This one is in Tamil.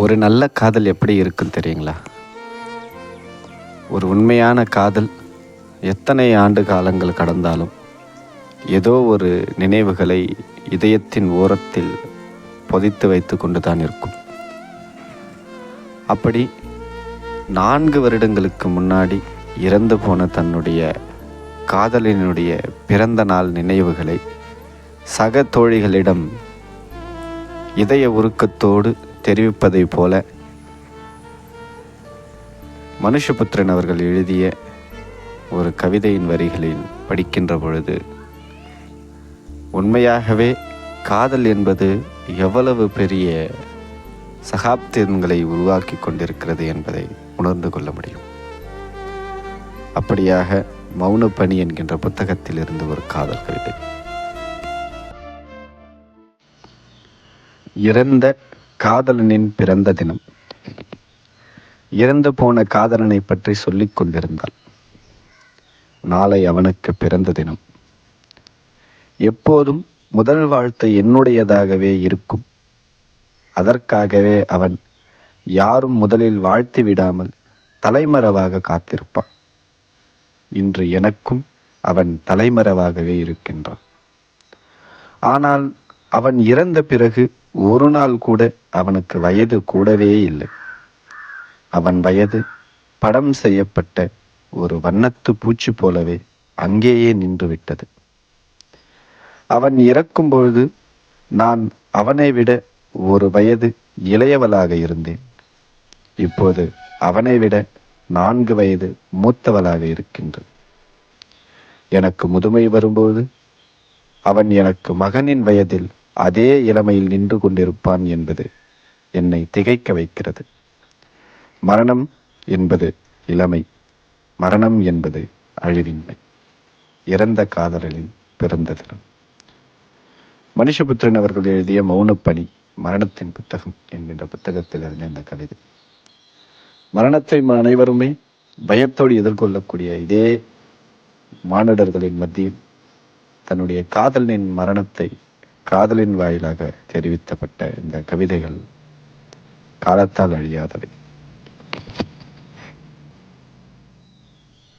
ஒரு நல்ல காதல் எப்படி இருக்கும் தெரியுங்களா? ஒரு உண்மையான காதல் எத்தனை ஆண்டு காலங்கள் கடந்தாலும் ஏதோ ஒரு நினைவுகளை இதயத்தின் ஓரத்தில் பொதித்து வைத்து கொண்டு தான் இருக்கும். அப்படி நான்கு வருடங்களுக்கு முன்னாடி இறந்து போன தன்னுடைய காதலினுடைய பிறந்த நாள் நினைவுகளை சக தோழிகளிடம் இதய உருக்கத்தோடு தெரிவிப்பதைப் போல மனுஷபுத்திரன் அவர்கள் எழுதிய ஒரு கவிதையின் வரிகளில் படிக்கின்ற பொழுது உண்மையாகவே காதல் என்பது எவ்வளவு பெரிய சகாப்தங்களை உருவாக்கி கொண்டிருக்கிறது என்பதை உணர்ந்து கொள்ள முடியும். அப்படியாக மௌனப்பணி என்கின்ற புத்தகத்தில் இருந்து ஒரு காதல் கவிதை. இறந்த காதலனின் பிறந்த தினம். இறந்து போன காதலனை பற்றி சொல்லிக் கொண்டிருந்தாள். நாளை அவனுக்கு பிறந்த தினம். எப்போதும் முதல் வாழ்த்து என்னுடையதாகவே இருக்கும். அதற்காகவே அவன் யாரும் முதலில் வாழ்த்தி விடாமல் தலைமறைவாக காத்திருப்பான். இன்று எனக்கும் அவன் தலைமறைவாகவே இருக்கின்றான். ஆனால் அவன் இறந்த பிறகு ஒரு நாள் கூட அவனுக்கு வயது கூடவே இல்லை. அவன் வயது படம் செய்யப்பட்ட ஒரு வண்ணத்து பூச்சி போலவே அங்கேயே நின்று விட்டது அவன் இறக்கும் பொழுது நான் அவனை விட ஒரு வயது இளையவளாக இருந்தேன். இப்போது அவனை விட நான்கு வயது மூத்தவளாக இருக்கின்றது எனக்கு முதுமை வரும்போது அவன் எனக்கு மகனின் வயதில் அதே இளமையில் நின்று கொண்டிருப்பான் என்பது என்னை திகைக்க வைக்கிறது. மரணம் என்பது இளமை மரணம் என்பது அழிவின்மை. இறந்த காதலின் பிறந்த தினம். மனுஷபுத்திரன் அவர்கள் எழுதிய மௌனப்பணி மரணத்தின் புத்தகம் என்கின்ற புத்தகத்தில் இருந்த இந்த கவிதை. மரணத்தை அனைவருமே பயத்தோடு எதிர்கொள்ளக்கூடிய இதே மானிடர்களின் மத்தியில் தன்னுடைய காதலின் மரணத்தை காதலின் வாயிலாக தெரிவிக்கப்பட்ட இந்த கவிதைகள் காலத்தால் அழியாதவை.